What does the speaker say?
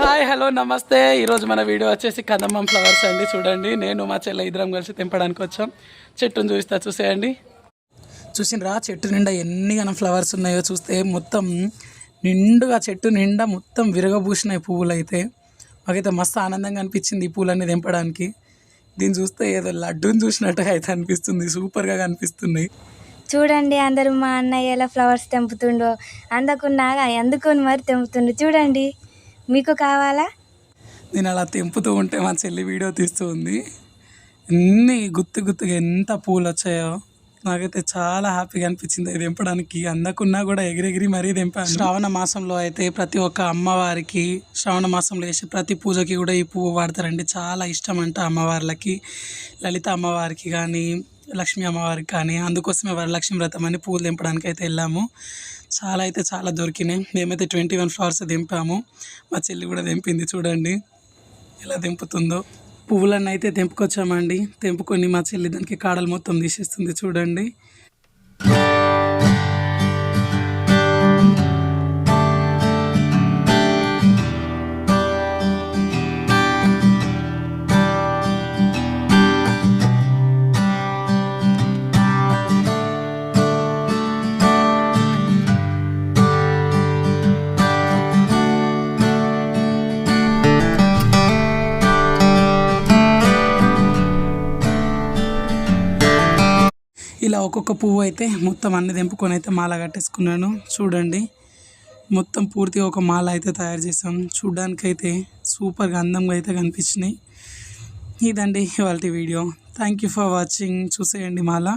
Hi hello నమస్తే. ఈరోజు మన వీడియో వచ్చేసి కదమ్మం ఫ్లవర్స్ అండి. చూడండి నేను మా చెల్లె ఇద్దరం కలిసి తెంపడానికి వచ్చాం. చెట్టును చూపిస్తా చూసేయండి. చూసినరా? చెట్టు నిండా ఎన్ని గనం ఫ్లవర్స్ ఉన్నాయో చూస్తే మొత్తం నిండుగా చెట్టు నిండా మొత్తం విరగబూసినాయి పువ్వులు అయితే మాకైతే మస్తు ఆనందంగా అనిపించింది ఈ పూలన్నీ తెంపడానికి. దీన్ని చూస్తే ఏదో లడ్డూని చూసినట్టుగా అయితే అనిపిస్తుంది సూపర్గా కనిపిస్తున్నాయి చూడండి అందరూ మా అన్నయ్య ఎలా ఫ్లవర్స్ తెంపుతుండో అందకున్నాగా అందుకొని మరి తెంపుతుండు? చూడండి. మీకు కావాలా? నేను అలా తెంపుతూ ఉంటే మా చెల్లి వీడియో తీస్తూ ఉంది. ఎన్ని గుత్తు గుత్తుగా ఎంత పూలు వచ్చాయో నాకైతే చాలా హ్యాపీగా అనిపించింది. ఇది తెంపడానికి అందకున్నా కూడా ఎగిరెగిరి మరీ తెంపాను. శ్రావణ మాసంలో అయితే ప్రతి ఒక్క అమ్మవారికి శ్రావణ మాసంలో వేసి ప్రతి పూజకి కూడా ఈ పువ్వు వాడతారండి. చాలా ఇష్టం అంట అమ్మవార్లకి. లలిత అమ్మవారికి కానీ లక్ష్మీ అమ్మవారికి కానీ అందుకోసమే వరలక్ష్మి వ్రతం అని పూలు తెంపడానికి అయితే వెళ్ళాము. చాలా అయితే చాలా దొరికినాయి. మేమైతే ట్వంటీ వన్ ఫ్లవర్స్ దింపాము మా చెల్లి కూడా దింపింది చూడండి. ఎలా దింపుతుందో పువ్వులన్నీ అయితే తెంపుకొచ్చామండి. తెంపుకొని మా చెల్లి దానికి కాడలు మొత్తం తీసేస్తుంది చూడండి. ఇలా ఒక్కొక్క పువ్వు అయితే మొత్తం అన్ని తెంపుకొని అయితే మాల కట్టేసుకున్నాను. చూడండి. మొత్తం పూర్తిగా ఒక మాల అయితే తయారు చేసాం చూడ్డానికైతే సూపర్గా అందంగా అయితే కనిపించినాయి. ఇదండి ఇవాళ video. Thank you for watching చూసేయండి మాల.